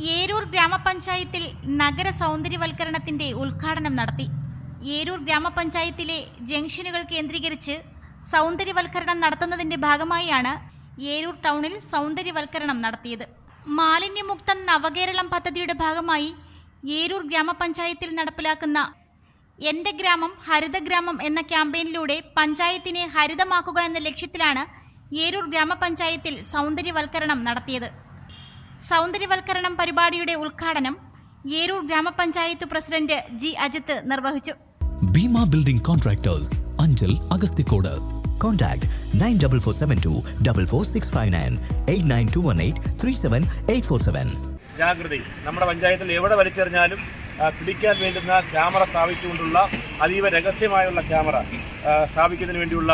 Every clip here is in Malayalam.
ഏരൂർ ഗ്രാമപഞ്ചായത്തിൽ നഗര സൗന്ദര്യവൽക്കരണത്തിന്റെ ഉദ്ഘാടനം നടത്തി. ഏരൂർ ഗ്രാമപഞ്ചായത്തിലെ ജംഗ്ഷനുകൾ കേന്ദ്രീകരിച്ച് സൗന്ദര്യവൽക്കരണം നടത്തുന്നതിന്റെ ഭാഗമായാണ് ഏരൂർ ടൗണിൽ സൗന്ദര്യവൽക്കരണം നടത്തിയത്. മാലിന്യമുക്ത നവകേരളം പദ്ധതിയുടെ ഭാഗമായി ഏരൂർ ഗ്രാമപഞ്ചായത്തിൽ നടപ്പിലാക്കുന്ന എന്റെ ഗ്രാമം ഹരിതഗ്രാമം എന്ന ക്യാമ്പയിനിലൂടെ പഞ്ചായത്തിനെ ഹരിതമാക്കുക എന്ന ലക്ഷ്യത്തിലാണ് ഏരൂർ ഗ്രാമപഞ്ചായത്തിൽ സൗന്ദര്യവൽക്കരണം നടത്തിയത്. സൗന്ദര്യവൽക്കരണം പരിപാടിയുടെ ഉദ്ഘാടനം ഏരൂർ ഗ്രാമപഞ്ചായത്ത് പ്രസിഡന്റ് ജി അജിത്ത് നിർവഹിച്ചു. Bheema building contractors Anchal Agasthikode. Contact 94472 44659 89218 37847. ജാഗ്രതി. നമ്മുടെ പഞ്ചായത്തിൽ എവിടെ വലിച്ചെറിഞ്ഞാലും പിടിക്കാൻ വേണ്ടുന്ന ക്യാമറ സ്ഥാപിച്ചുകൊണ്ടുള്ള അതീവ രഹസ്യമായുള്ള ക്യാമറ സ്ഥാപിക്കുന്നതിന് വേണ്ടിയുള്ള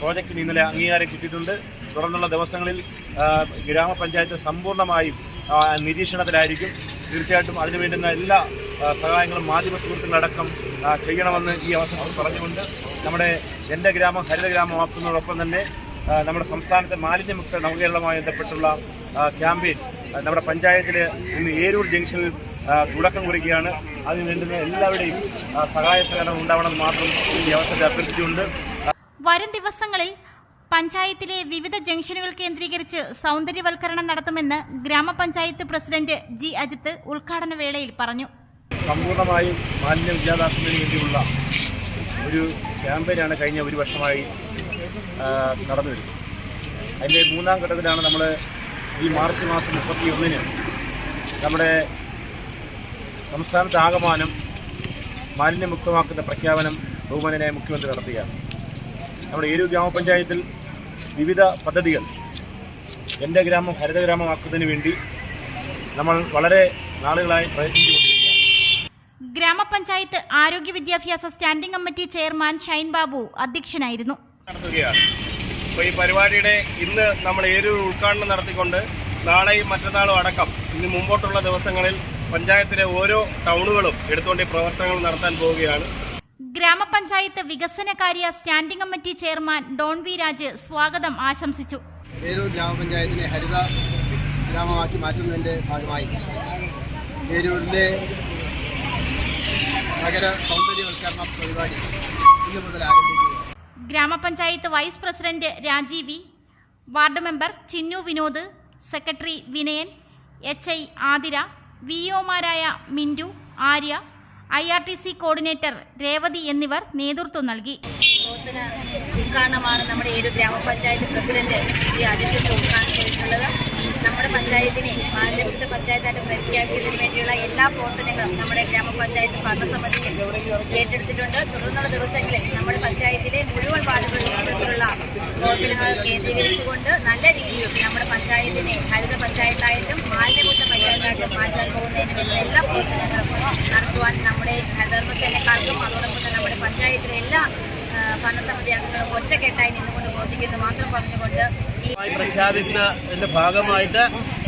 പ്രോജക്റ്റിന് ഇന്നലെ അംഗീകാരം കിട്ടിയിട്ടുണ്ട്. തുടർന്നുള്ള ദിവസങ്ങളിൽ ഗ്രാമപഞ്ചായത്ത് സമ്പൂർണമായും നിരീക്ഷണത്തിലായിരിക്കും. തീർച്ചയായിട്ടും അതിനു വേണ്ടുന്ന എല്ലാ സഹായങ്ങളും മാധ്യമ സുഹൃത്തുക്കളടക്കം ചെയ്യണമെന്ന് ഈ അവസരത്തിൽ പറഞ്ഞുകൊണ്ട് നമ്മുടെ എന്റെ ഗ്രാമം ഹരിത ഗ്രാമമാക്കുന്നതോടൊപ്പം തന്നെ നമ്മുടെ സംസ്ഥാനത്തെ മാലിന്യമുക്ത നവകേരളവുമായി ബന്ധപ്പെട്ടുള്ള ക്യാമ്പയിൻ നമ്മുടെ പഞ്ചായത്തിൽ ഇന്ന് ഏരൂർ ജംഗ്ഷനിൽ തുടക്കം കുറിക്കുകയാണ്. അതിന് വേണ്ടുന്ന എല്ലാവരുടെയും സഹായ സഹകരണം ഉണ്ടാവണമെന്ന് മാത്രം ഈ അവസരത്തിൽ അഭ്യർത്ഥിച്ചുകൊണ്ട് വരും ദിവസങ്ങളിൽ പഞ്ചായത്തിലെ വിവിധ ജംഗ്ഷനുകൾ കേന്ദ്രീകരിച്ച് സൗന്ദര്യവൽക്കരണം നടത്തുമെന്ന് ഗ്രാമപഞ്ചായത്ത് പ്രസിഡന്റ് ജി അജിത്ത് ഉദ്ഘാടന വേളയിൽ പറഞ്ഞു. സമ്പൂർണമായും മാലിന്യം ഇല്ലാതാക്കുന്നതിന് വേണ്ടിയുള്ള ഒരു ക്യാമ്പയിനാണ് കഴിഞ്ഞ ഒരു വർഷമായി നടന്നു വരുന്നത് അതിന്റെ മൂന്നാം ഘട്ടത്തിലാണ് നമ്മൾ ഈ മാർച്ച് മാസം മുപ്പത്തി ഒന്നിന് നമ്മുടെ സംസ്ഥാനത്ത് ആകമാനം മാലിന്യമുക്തമാക്കുന്ന പ്രഖ്യാപനം ബഹുമാനനായ മുഖ്യമന്ത്രി നടത്തുകയാണ്. നമ്മുടെ ഏരൂർ ഗ്രാമപഞ്ചായത്തിൽ വിവിധ പദ്ധതികൾ എന്റെ ഗ്രാമം ഹരിതഗ്രാമമാക്കുന്നതിന് വേണ്ടി നമ്മൾ വളരെ നാളുകളായി പ്രയത്നിച്ചുകൊണ്ടിരിക്കുകയാണ്. ഗ്രാമപഞ്ചായത്ത് ആരോഗ്യ വിദ്യാഭ്യാസ standing committee chairman Shine Babu അധ്യക്ഷനായിരുന്നു. നടത്തുകയാണ്. അപ്പോൾ ഈ പരിപാടിയുടെ ഇന്ന് നമ്മൾ ഏരൂർ ഉദ്ഘാടനം നടത്തിക്കൊണ്ട് നാളെയും മറ്റന്നാളും അടക്കം ഇനി മുമ്പോട്ടുള്ള ദിവസങ്ങളിൽ പഞ്ചായത്തിലെ ഓരോ ടൗണുകളും എടുത്തുകൊണ്ട് പ്രവർത്തനങ്ങൾ നടത്താൻ പോവുകയാണ്. ഗ്രാമപഞ്ചായത്ത് വികസനകാര്യ standing committee chairman Don V Raj സ്വാഗതം ആശംസിച്ചു. ഏരൂർ ഗ്രാമപഞ്ചായത്തിനെ ഹരിത ഗ്രാമമാക്കി മാറ്റുന്നതിന്റെ ഭാഗമായി വേലൂരിലെ നഗര സൗന്ദര്യവൽക്കരണ പരിപാടി ഇന്ന് മുതൽ ആരംഭിക്കുക grama panchayat vice president Rajeev ward member Chinnu Vinod secretary Vinayan H I Athira V ഒമാരായ Arya I R T C coordinator Revathi എന്നിവർ നേതൃത്വം നൽകി. ഉദ്ഘാടനമാണ് നമ്മുടെ ഏരു ഗ്രാമപഞ്ചായത്ത് പ്രസിഡന്റ് ശ്രീ ആദിത്യന്റെ ഉദ്ഘാടനം ചെയ്തിട്ടുള്ളത്. പഞ്ചായത്തിനെ മാലിന്യമുക്ത പഞ്ചായത്തായിട്ട് പ്രഖ്യാപിക്കുന്നതിന് വേണ്ടിയുള്ള എല്ലാ പ്രവർത്തനങ്ങളും നമ്മുടെ ഗ്രാമപഞ്ചായത്ത് ഭരണസമിതിയിൽ ഏറ്റെടുത്തിട്ടുണ്ട്. തുടർന്നുള്ള ദിവസങ്ങളിൽ നമ്മുടെ പഞ്ചായത്തിലെ മുഴുവൻ വാർഡുകളിലും ഇത്തരത്തിലുള്ള പ്രവർത്തനങ്ങൾ കേന്ദ്രീകരിച്ചുകൊണ്ട് നല്ല രീതിയിൽ നമ്മുടെ പഞ്ചായത്തിനെ ഹരിത പഞ്ചായത്തായിട്ടും മാലിന്യമുക്ത പഞ്ചായത്തായിട്ടും മാറ്റാൻ പോകുന്നതിന് വേണ്ട എല്ലാ പ്രവർത്തനങ്ങളും നടത്തുവാൻ നമ്മുടെ ഹരിതകർമ്മസേനക്കാർക്കും അതോടൊപ്പം തന്നെ നമ്മുടെ പഞ്ചായത്തിലെ എല്ലാ ഭരണസമിതി അംഗങ്ങളും ഒറ്റക്കെട്ടായി നിന്നുകൊണ്ട് പ്രവർത്തിക്കുന്നു. മാത്രം പറഞ്ഞുകൊണ്ട് പ്രഖ്യാപിക്കുന്നതിന്റെ ഭാഗമായിട്ട്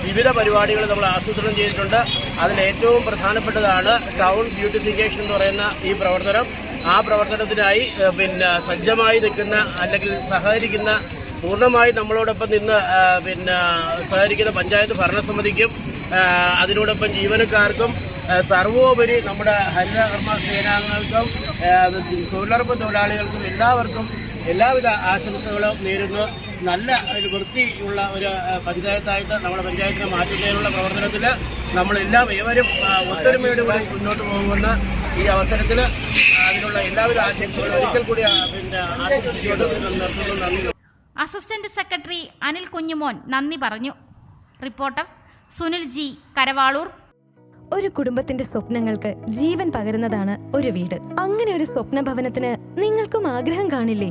വിവിധ പരിപാടികൾ നമ്മൾ ആസൂത്രണം ചെയ്തിട്ടുണ്ട്. അതിലേറ്റവും പ്രധാനപ്പെട്ടതാണ് ടൗൺ ബ്യൂട്ടിഫിക്കേഷൻ എന്ന് പറയുന്ന ഈ പ്രവർത്തനം. ആ പ്രവർത്തനത്തിനായി പിന്നെ സജ്ജമായി നിൽക്കുന്ന അല്ലെങ്കിൽ സഹകരിക്കുന്ന പൂർണമായി നമ്മളോടൊപ്പം നിന്ന് പിന്നെ സഹകരിക്കുന്ന പഞ്ചായത്ത് ഭരണസമിതിക്കും അതിനോടൊപ്പം ജീവനക്കാർക്കും സർവോപരി നമ്മുടെ ഹരിതകർമ്മ സേനാംഗങ്ങൾക്കും തൊഴിലുറപ്പ് തൊഴിലാളികൾക്കും എല്ലാവർക്കും എല്ലാവിധ ആശംസകളും നേരുന്നു. നല്ല ഒരു വൃത്തിയുള്ള ഒരു പഞ്ചായത്തായിട്ട് നമ്മുടെ പഞ്ചായത്തിനെ മാറ്റുന്നതിനുള്ള പ്രവർത്തനത്തിൽ നമ്മളെല്ലാം ഏവരും ആ, കൂടി മുന്നോട്ട് പോകുമെന്ന് ഈ അവസരത്തിൽ അതിനുള്ള എല്ലാവിധ ആശംസകളും ഒരിക്കൽ കൂടി പിന്നെ ആശംസിച്ചുകൊണ്ട് നിർത്തുന്നു. നന്ദി. അസിസ്റ്റന്റ് സെക്രട്ടറി അനിൽ കുഞ്ഞുമോൻ നന്ദി പറഞ്ഞു. Reporter Sunil G Karavaloor. ഒരു കുടുംബത്തിന്റെ സ്വപ്നങ്ങൾക്ക് ജീവൻ പകരുന്നതാണ് ഒരു വീട്. അങ്ങനെ ഒരു സ്വപ്ന ഭവനത്തിന് നിങ്ങൾക്കും ആഗ്രഹം കാണില്ലേ?